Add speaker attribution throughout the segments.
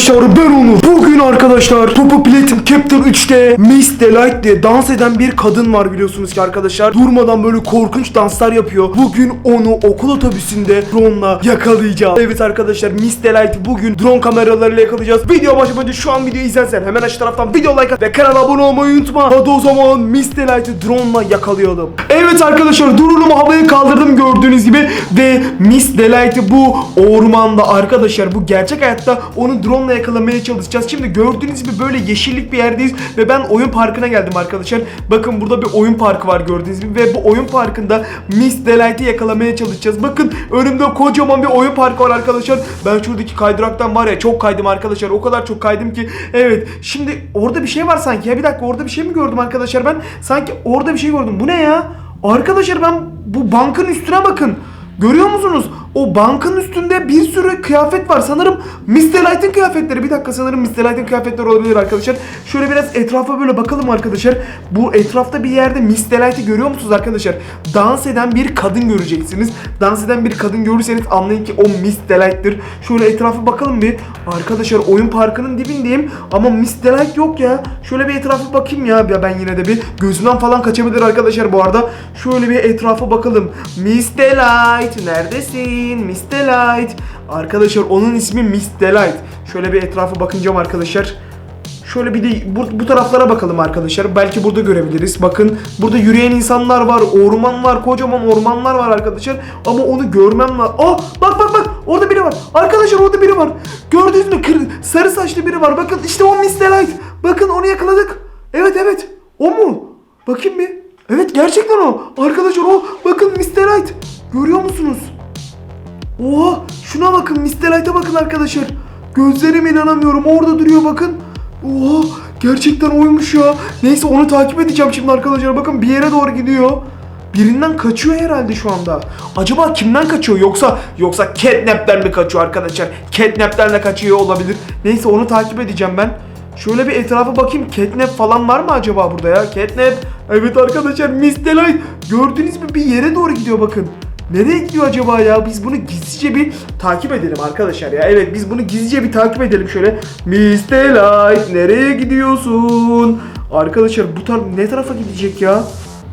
Speaker 1: arkadaşlar ben Onur. Bugün arkadaşlar Popo Platinum Capture 3'te Miss Delight diye dans eden bir kadın var biliyorsunuz ki arkadaşlar. Durmadan böyle korkunç danslar yapıyor. Bugün onu okul otobüsünde drone'la yakalayacağız. Evet arkadaşlar Miss Delight'ı bugün drone kameralarıyla yakalayacağız. Video başlamadan şu an videoyu izlersen hemen aşağı taraftan video like at ve kanala abone olmayı unutma. Hadi o zaman Miss Delight'ı drone'la yakalayalım. Evet arkadaşlar drone'umu havaya kaldırdım gördüğünüz gibi ve Miss Delight'ı bu ormanda arkadaşlar bu gerçek hayatta onu drone'la yakalamaya çalışacağız. Şimdi gördüğünüz gibi böyle yeşillik bir yerdeyiz ve ben oyun parkına geldim arkadaşlar. Bakın burada bir oyun parkı var gördüğünüz gibi ve bu oyun parkında Miss Delight'ı yakalamaya çalışacağız. Bakın önümde kocaman bir oyun parkı var arkadaşlar. Ben şuradaki kaydıraktan var ya çok kaydım arkadaşlar. O kadar çok kaydım ki. Evet şimdi orada bir şey var sanki ya. Bir dakika orada bir şey mi gördüm arkadaşlar ben? Sanki orada bir şey gördüm. Bu ne ya? Arkadaşlar ben bu bankın üstüne bakın. Görüyor musunuz? O bankın üstünde bir sürü kıyafet var. Sanırım Mr. Light'ın kıyafetleri. Bir dakika sanırım Mr. Light'ın kıyafetleri olabilir arkadaşlar. Şöyle biraz etrafa böyle bakalım arkadaşlar. Bu etrafta bir yerde Mr. Light'ı görüyor musunuz arkadaşlar? Dans eden bir kadın göreceksiniz. Dans eden bir kadın görürseniz anlayın ki o Mr. Light'tır. Şöyle etrafa bakalım bir. Arkadaşlar oyun parkının dibindeyim ama Mr. Light yok ya. Şöyle bir etrafa bakayım ya. Ya ben yine de bir gözümden falan kaçabilir arkadaşlar bu arada. Şöyle bir etrafa bakalım. Mr. Light neredesin? Mr. Light. Arkadaşlar onun ismi Mr. Light. Şöyle bir etrafa bakınacağım arkadaşlar. Şöyle bir de bu, bu taraflara bakalım arkadaşlar. Belki burada görebiliriz. Bakın burada yürüyen insanlar var. Orman var. Kocaman ormanlar var arkadaşlar. Ama onu görmem var. Aa bak bak bak. Orada biri var. Arkadaşlar orada biri var. Gördünüz mü? Kır, sarı saçlı biri var. Bakın işte o Mr. Light. Bakın onu yakaladık. Evet evet. O mu? Bakayım bir. Evet gerçekten o. Arkadaşlar o. Bakın Mr. Light. Görüyor musunuz? Oha şuna bakın Mr. Light'a bakın arkadaşlar. Gözlerime inanamıyorum orada duruyor bakın. Oha gerçekten oymuş ya. Neyse onu takip edeceğim şimdi arkadaşlar. Bakın bir yere doğru gidiyor. Birinden kaçıyor herhalde şu anda. Acaba kimden kaçıyor yoksa yoksa Catnap'ten mi kaçıyor arkadaşlar? Catnap'ten de kaçıyor olabilir. Neyse onu takip edeceğim ben. Şöyle bir etrafa bakayım. Catnap falan var mı acaba burada ya? Catnap. Evet arkadaşlar Miss Delight. Gördünüz mü bir yere doğru gidiyor bakın. Nereye gidiyor acaba ya? Biz bunu gizlice bir takip edelim arkadaşlar ya. Evet biz bunu gizlice bir takip edelim şöyle. Miss Delight nereye gidiyorsun? Arkadaşlar bu tar ne tarafa gidecek ya?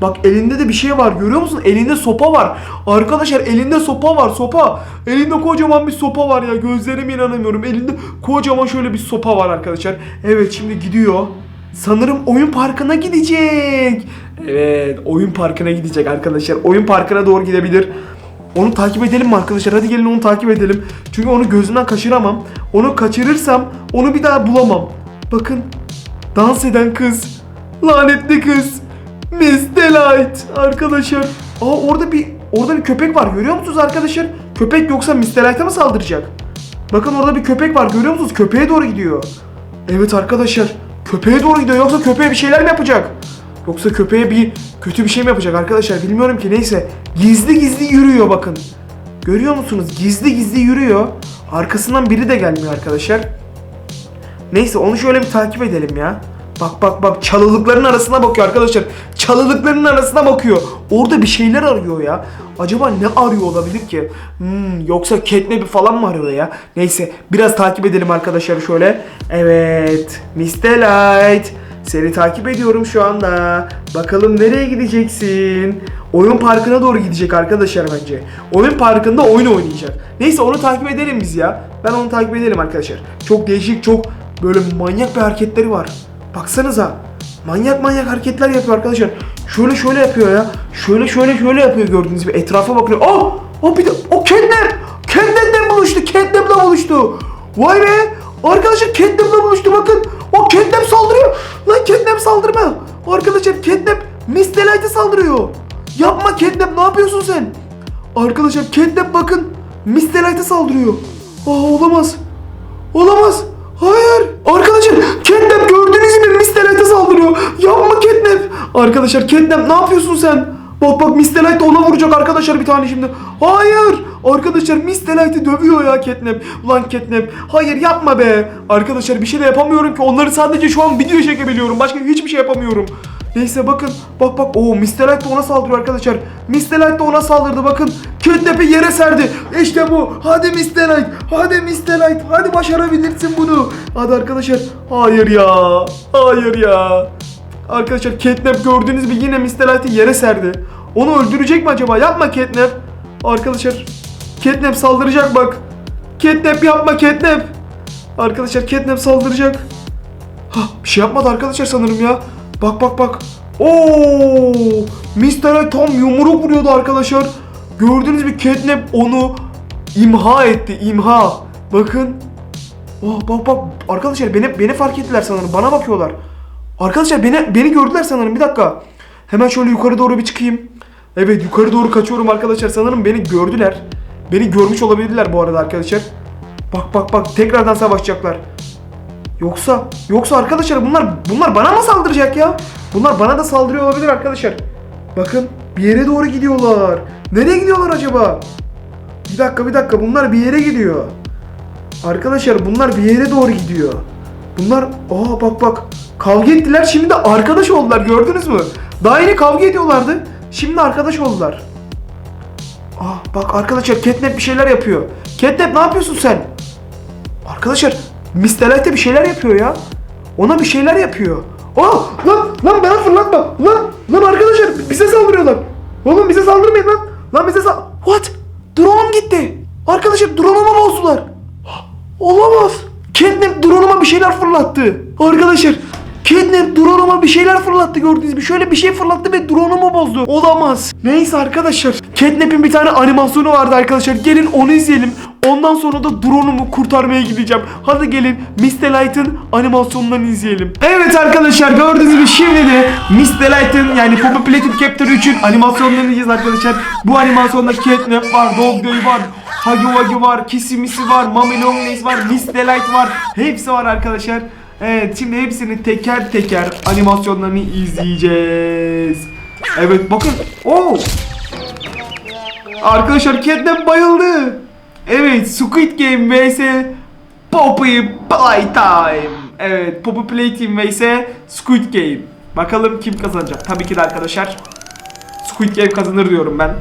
Speaker 1: Bak elinde de bir şey var görüyor musun? Elinde sopa var. Arkadaşlar elinde sopa var sopa. Elinde kocaman bir sopa var ya. Gözlerime inanamıyorum. Elinde kocaman şöyle bir sopa var arkadaşlar. Evet şimdi gidiyor. Sanırım oyun parkına gidecek. Evet oyun parkına gidecek arkadaşlar. Oyun parkına doğru gidebilir. Onu takip edelim mi arkadaşlar? Hadi gelin onu takip edelim. Çünkü onu gözümden kaçıramam. Onu kaçırırsam onu bir daha bulamam. Bakın dans eden kız. Lanetli kız. Miss Delight arkadaşlar. Aa orada bir orada bir köpek var görüyor musunuz arkadaşlar? Köpek yoksa Miss Delight'a mı saldıracak? Bakın orada bir köpek var görüyor musunuz? Köpeğe doğru gidiyor. Evet arkadaşlar. Köpeğe doğru gidiyor. Yoksa köpeğe bir şeyler mi yapacak? Yoksa köpeğe bir kötü bir şey mi yapacak arkadaşlar? Bilmiyorum ki. Neyse. Gizli gizli yürüyor bakın. Görüyor musunuz? Gizli gizli yürüyor. Arkasından biri de gelmiyor arkadaşlar. Neyse onu şöyle bir takip edelim ya. Bak bak bak çalılıkların arasına bakıyor arkadaşlar. Çalılıkların arasına bakıyor. Orada bir şeyler arıyor ya. Acaba ne arıyor olabilir ki? Hmm, yoksa catnap'i falan mı arıyor ya? Neyse biraz takip edelim arkadaşlar şöyle. Evet. Mr. Light. Seni takip ediyorum şu anda. Bakalım nereye gideceksin? Oyun parkına doğru gidecek arkadaşlar bence. Oyun parkında oyun oynayacak. Neyse onu takip edelim biz ya. Ben onu takip edelim arkadaşlar. Çok değişik, çok böyle manyak bir hareketleri var. Baksanıza. Manyak manyak hareketler yapıyor arkadaşlar. Şöyle şöyle yapıyor ya. Şöyle şöyle şöyle yapıyor gördüğünüz gibi. Etrafa bakıyor. Oh! O bir de o Catnap! Catnap'le buluştu. Catnap'le buluştu. Vay be! Arkadaşlar Catnap'le buluştu bakın. O Catnap saldırıyor. Lan Catnap saldırma. Arkadaşlar Catnap Miss Delight'e saldırıyor. Yapma Catnap ne yapıyorsun sen? Arkadaşlar Catnap bakın. Miss saldırıyor. Aa olamaz. Olamaz. Hayır. Arkadaşlar Catnap gördüğünüz gibi Miss saldırıyor. Yapma Catnap. Arkadaşlar Catnap ne yapıyorsun sen? Bak bak Miss ona vuracak arkadaşlar bir tane şimdi. Hayır. Arkadaşlar Miss Delight'i dövüyor ya Catnap. Ulan Catnap. Hayır yapma be. Arkadaşlar bir şey de yapamıyorum ki. Onları sadece şu an video çekebiliyorum. Başka hiçbir şey yapamıyorum. Neyse bakın. Bak bak. Oo Miss Delight de ona saldırıyor arkadaşlar. Miss Delight de ona saldırdı bakın. Catnap'i yere serdi. İşte bu. Hadi Mr. Light. Hadi Mr. Light. Hadi başarabilirsin bunu. Hadi arkadaşlar. Hayır ya. Hayır ya. Arkadaşlar Catnap gördüğünüz gibi yine Mr. Light'ı yere serdi. Onu öldürecek mi acaba? Yapma Catnap. Arkadaşlar Catnap saldıracak bak. Catnap yapma Catnap. Arkadaşlar Catnap saldıracak. Hah bir şey yapmadı arkadaşlar sanırım ya. Bak bak bak. Oo! Mr. Light tam yumruk vuruyordu arkadaşlar. Gördüğünüz gibi Catnap onu imha etti. imha. Bakın. Oh, bak bak arkadaşlar beni beni fark ettiler sanırım. Bana bakıyorlar. Arkadaşlar beni beni gördüler sanırım. Bir dakika. Hemen şöyle yukarı doğru bir çıkayım. Evet yukarı doğru kaçıyorum arkadaşlar. Sanırım beni gördüler. Beni görmüş olabilirler bu arada arkadaşlar. Bak bak bak tekrardan savaşacaklar. Yoksa yoksa arkadaşlar bunlar bunlar bana mı saldıracak ya? Bunlar bana da saldırıyor olabilir arkadaşlar. Bakın bir yere doğru gidiyorlar. Nereye gidiyorlar acaba? Bir dakika bir dakika bunlar bir yere gidiyor. Arkadaşlar bunlar bir yere doğru gidiyor. Bunlar aa bak bak kavga ettiler şimdi de arkadaş oldular gördünüz mü? Daha yeni kavga ediyorlardı. Şimdi arkadaş oldular. Aa bak arkadaşlar Catnap bir şeyler yapıyor. Catnap ne yapıyorsun sen? Arkadaşlar de bir şeyler yapıyor ya. Ona bir şeyler yapıyor. Aa lan lan bana fırlatma. Lan lan arkadaşlar bize saldırıyorlar. Oğlum bize saldırmayın lan. Lan bize sal... What? Drone'um gitti. Arkadaşlar drone'uma bozdular. Olamaz. Catnap drone'uma bir şeyler fırlattı. Arkadaşlar Catnap drone'uma bir şeyler fırlattı gördüğünüz gibi. Şöyle bir şey fırlattı ve drone'umu bozdu. Olamaz. Neyse arkadaşlar. Catnap'in bir tane animasyonu vardı arkadaşlar. Gelin onu izleyelim. Ondan sonra da drone'umu kurtarmaya gideceğim. Hadi gelin Mr. Light'ın animasyonlarını izleyelim. Evet arkadaşlar gördüğünüz gibi şimdi de Mr. Light'ın yani Poppy Platinum Capture 3'ün animasyonlarını izleyeceğiz arkadaşlar. Bu animasyonda Catnap var, Dogday var, Huggy Wuggy var, Kissy Missy var, Mommy Longlegs var, Miss Delight var. Hepsi var arkadaşlar. Evet şimdi hepsini teker teker animasyonlarını izleyeceğiz. Evet bakın. Oo. Arkadaşlar Catnap bayıldı. Evet Squid Game vs Poppy Playtime. Evet Poppy Playtime vs Squid Game. Bakalım kim kazanacak. Tabii ki de arkadaşlar Squid Game kazanır diyorum ben.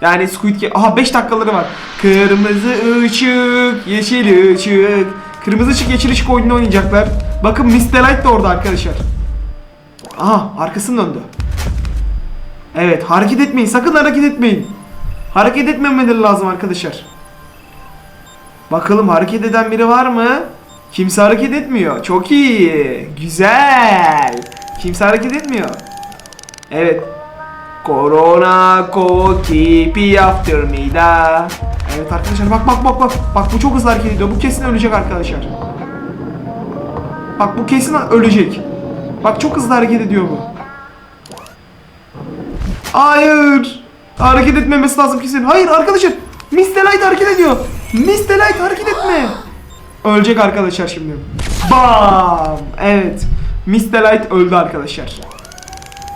Speaker 1: Yani Squid Game... Aha 5 dakikaları var. Kırmızı ışık, yeşil ışık. Kırmızı ışık, yeşil ışık oyununu oynayacaklar. Bakın Miss Delight de orada arkadaşlar. Aha arkasını döndü. Evet hareket etmeyin. Sakın hareket etmeyin. Hareket etmemeleri lazım arkadaşlar. Bakalım hareket eden biri var mı? Kimse hareket etmiyor. Çok iyi. Güzel. Kimse hareket etmiyor. Evet. Corona ko keep after me da. Evet arkadaşlar bak bak bak bak. Bak bu çok hızlı hareket ediyor. Bu kesin ölecek arkadaşlar. Bak bu kesin ölecek. Bak çok hızlı hareket ediyor bu. Hayır. Hareket etmemesi lazım kesin. Hayır arkadaşlar. Miss Delight hareket ediyor. Miss Delight hareket etme. Ölecek arkadaşlar şimdi. Bam. Evet. Miss Delight öldü arkadaşlar.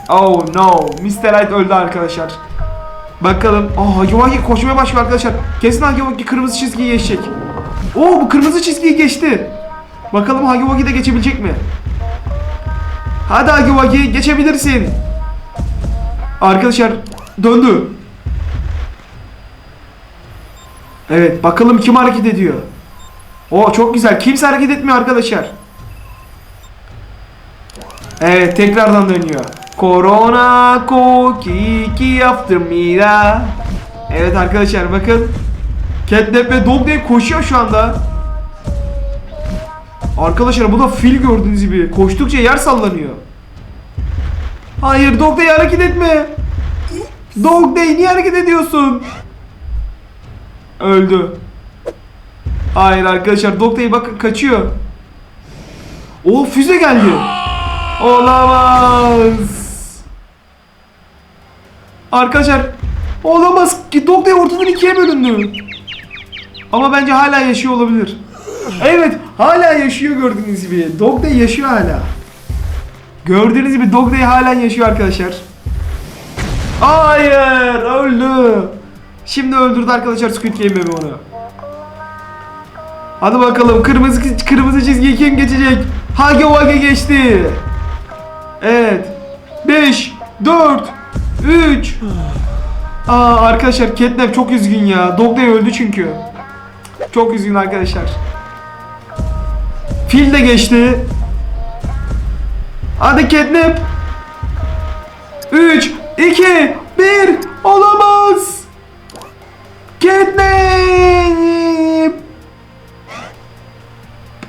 Speaker 1: Oh no. Miss Delight öldü arkadaşlar. Bakalım. Oh Hagi Wagi koşmaya başlıyor arkadaşlar. Kesin Hagi Wagi kırmızı çizgiyi geçecek. Oh bu kırmızı çizgiyi geçti. Bakalım Hagi Wagi de geçebilecek mi? Hadi Hagi Wagi geçebilirsin. Arkadaşlar döndü. Evet bakalım kim hareket ediyor. O çok güzel. Kimse hareket etmiyor arkadaşlar. Evet tekrardan dönüyor. Corona Koki after Mira. Evet arkadaşlar bakın. Catnap ve Dog koşuyor şu anda. Arkadaşlar bu da fil gördüğünüz gibi. Koştukça yer sallanıyor. Hayır Dog Day hareket etme. Dog Day niye hareket ediyorsun? Öldü. Hayır arkadaşlar Dog Day bakın kaçıyor. O füze geldi. Olamaz. Arkadaşlar olamaz ki Dog Day ortadan ikiye bölündü. Ama bence hala yaşıyor olabilir. Evet hala yaşıyor gördüğünüz gibi. Dog Day yaşıyor hala. Gördüğünüz gibi Dog Day hala yaşıyor arkadaşlar. Hayır öldü. Şimdi öldürdü arkadaşlar Squid Game Baby onu. Hadi bakalım kırmızı kırmızı çizgiyi kim geçecek? Hage Wage geçti. Evet. 5 4 3
Speaker 2: Aa arkadaşlar Catnap çok üzgün ya. Dog Day öldü çünkü. Çok üzgün arkadaşlar. Fil de geçti. Hadi Catnap. 3, 2, 1. Olamaz. Catnap.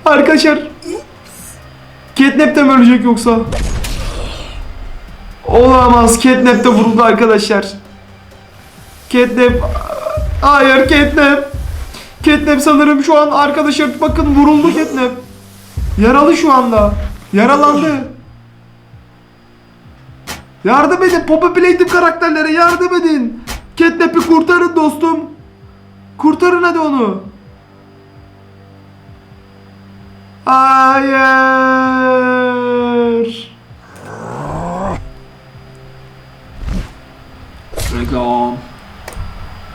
Speaker 2: Arkadaşlar. Catnap de mi ölecek yoksa? Olamaz. Catnap de vuruldu arkadaşlar. Catnap. Hayır Catnap. Catnap sanırım şu an arkadaşlar bakın vuruldu Catnap. Yaralı şu anda. Yaralandı. Yardım edin. Poppy Playtime karakterlere yardım edin. Catnap'i kurtarın dostum. Kurtarın hadi onu. Hayır. Reklam.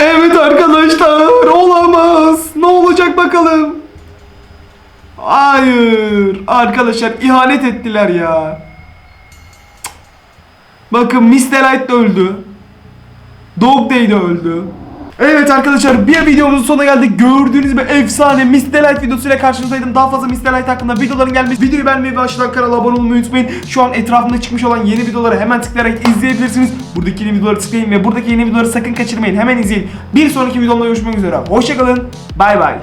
Speaker 2: Evet arkadaşlar olamaz. Hayır. Arkadaşlar ihanet ettiler ya. Bakın Miss Delight de öldü. Dog Day de öldü. Evet arkadaşlar bir videomuzun sonuna geldik. Gördüğünüz gibi efsane Miss Delight videosuyla karşınızdaydım. Daha fazla Miss Delight hakkında videoların gelmesi. Videoyu beğenmeyi ve aşağıdan kanala abone olmayı unutmayın. Şu an etrafında çıkmış olan yeni videoları hemen tıklayarak izleyebilirsiniz. Buradaki yeni videoları tıklayın ve buradaki yeni videoları sakın kaçırmayın. Hemen izleyin. Bir sonraki videomda görüşmek üzere. Hoşçakalın. Bay bay.